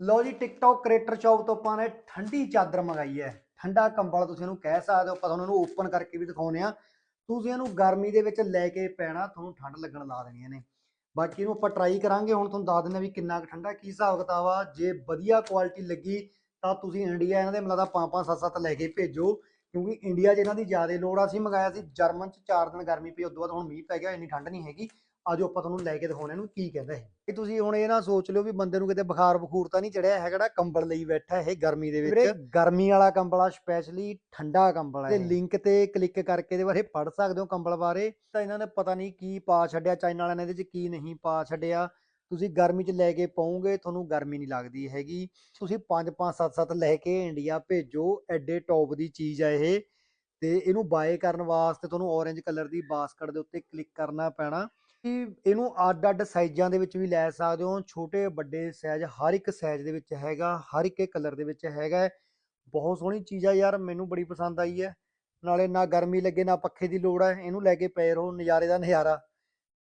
ਲਓ ਜੀ TikTok creator shop ਤੋਂ ਆਪਾਂ ਨੇ ਠੰਡੀ ਚਾਦਰ ਮੰਗਾਈ ਹੈ। ਠੰਡਾ ਕੰਬਲ ਤੁਸੀਂ ਇਹਨੂੰ ਕਹਿ ਸਕਦੇ ਹੋ, ਆਪਾਂ ਤੁਹਾਨੂੰ ਇਹਨੂੰ ਓਪਨ ਕਰਕੇ ਵੀ ਦਿਖਾਉਨੇ ਆ ਤੁਸੀਂ ਇਹਨੂੰ ਗਰਮੀ ਦੇ ਵਿੱਚ ਲੈ ਕੇ ਪੈਣਾ, ਤੁਹਾਨੂੰ ਠੰਡ ਲੱਗਣ ਲਾ ਦੇਣੀਆਂ ਨੇ ਬਾਕੀ ਇਹਨੂੰ ਆਪਾਂ ਟਰਾਈ ਕਰਾਂਗੇ, ਹੁਣ ਤੁਹਾਨੂੰ ਦੱਸ ਦਿੰਦੇ ਆ ਵੀ ਕਿੰਨਾ ਕੁ ਠੰਡਾ, ਕੀ ਹਿਸਾਬ ਕਿਤਾਬ ਆ। ਜੇ ਵਧੀਆ ਕੁਆਲਿਟੀ ਲੱਗੀ, ਤਾਂ ਤੁਸੀਂ ਇੰਡੀਆ ਇਹਨਾਂ ਦੇ ਮਿਲਦਾ 5-5 7-7 ਲੈ ਕੇ ਭੇਜੋ। ਕਿਉਂਕਿ ਇੰਡੀਆ 'ਚ ਇਹਨਾਂ ਦੀ ਜ਼ਿਆਦਾ ਲੋੜ ਆ, ਅਸੀਂ ਮੰਗਾਇਆ ਸੀ ਜਰਮਨ 'ਚ 4 ਦਿਨ ਗਰਮੀ ਪਈ ਉਦੋਂ ਬਾਅਦ ਹੁਣ ਮੀਂਹ ਪੈ ਗਿਆ, ਇੰਨੀ ਠੰਡ ਨਹੀਂ ਹੈਗੀ। ਆਜੋ ਆਪਾਂ ਤੁਹਾਨੂੰ ਲੈ ਕੇ ਦਿਖਾਉਣੇ ਇਹਨੂੰ ਕੀ ਕਹਿੰਦਾ ਇਹ। ਇਹ ਤੁਸੀਂ ਹੁਣ ਇਹ ਨਾ ਸੋਚ ਲਿਓ ਵੀ ਬੰਦੇ ਨੂੰ ਕਿਤੇ ਬੁਖਾਰ ਬਖੂਰ ਤਾਂ ਨਹੀਂ ਚੜਿਆ ਹੈ ਕਿਹੜਾ ਕੰਬਲ ਲਈ ਬੈਠਾ ਇਹ ਗਰਮੀ ਦੇ ਵਿੱਚ। ਗਰਮੀ ਵਾਲਾ ਕੰਬਲ ਆ ਸਪੈਸ਼ਲੀ ਠੰਡਾ ਕੰਬਲ ਹੈ ਤੇ ਲਿੰਕ ਤੇ ਕਲਿੱਕ ਕਰਕੇ ਇਹਦੇ ਬਾਰੇ ਪੜ੍ਹ ਸਕਦੇ ਹੋ ਕੰਬਲ ਬਾਰੇ। ਤਾਂ ਇਹਨਾਂ ਨੇ ਪਤਾ ਨਹੀਂ ਕੀ ਪਾ ਛੱਡਿਆ ਚਾਈਨਾ ਵਾਲਿਆਂ ਨੇ ਇਹਦੇ 'ਚ ਕੀ ਨਹੀਂ ਪਾ ਛੱਡਿਆ। ਤੁਸੀਂ ਗਰਮੀ 'ਚ ਲੈ ਕੇ ਪਾਉਂਗੇ ਤੁਹਾਨੂੰ ਗਰਮੀ ਨਹੀਂ ਲੱਗਦੀ ਹੈਗੀ। ਤੁਸੀਂ 5 5 7 7 ਲੈ ਕੇ ਇੰਡੀਆ ਭੇਜੋ ਐਡੇ ਟੌਪ ਦੀ ਚੀਜ਼ ਆ ਇਹ। ਤੇ ਇਹਨੂੰ ਬਾਏ ਕਰਨ ਵਾਸਤੇ ਤੁਹਾਨੂੰ orange ਕਲਰ ਦੀ ਬਾਸਕਟ ਦੇ ਉੱਤੇ ਕਲਿੱਕ ਕਰਨਾ ਪੈਣਾ। ਕਿ ਇਹਨੂੰ ਅੱਡ ਅੱਡ ਸਾਈਜ਼ਾਂ ਦੇ ਵਿੱਚ ਵੀ ਲੈ ਸਕਦੇ ਹੋ, ਛੋਟੇ, ਵੱਡੇ ਸਾਈਜ਼ ਹਰ ਇੱਕ ਸਾਈਜ਼ ਦੇ ਵਿੱਚ ਹੈਗਾ, ਹਰ ਇੱਕ ਕਲਰ ਦੇ ਵਿੱਚ ਹੈਗਾ ਹੈ। ਬਹੁਤ ਸੋਹਣੀ ਚੀਜ਼ ਆ ਯਾਰ, ਮੈਨੂੰ ਬੜੀ ਪਸੰਦ ਆਈ ਹੈ ਨਾਲੇ ਨਾ ਗਰਮੀ ਲੱਗੇ, ਨਾ ਪੱਖੇ ਦੀ ਲੋੜ ਹੈ ਇਹਨੂੰ ਲੈ ਕੇ ਪਏ ਰਹੋ ਨਜ਼ਾਰੇ ਦਾ ਨਜ਼ਾਰਾ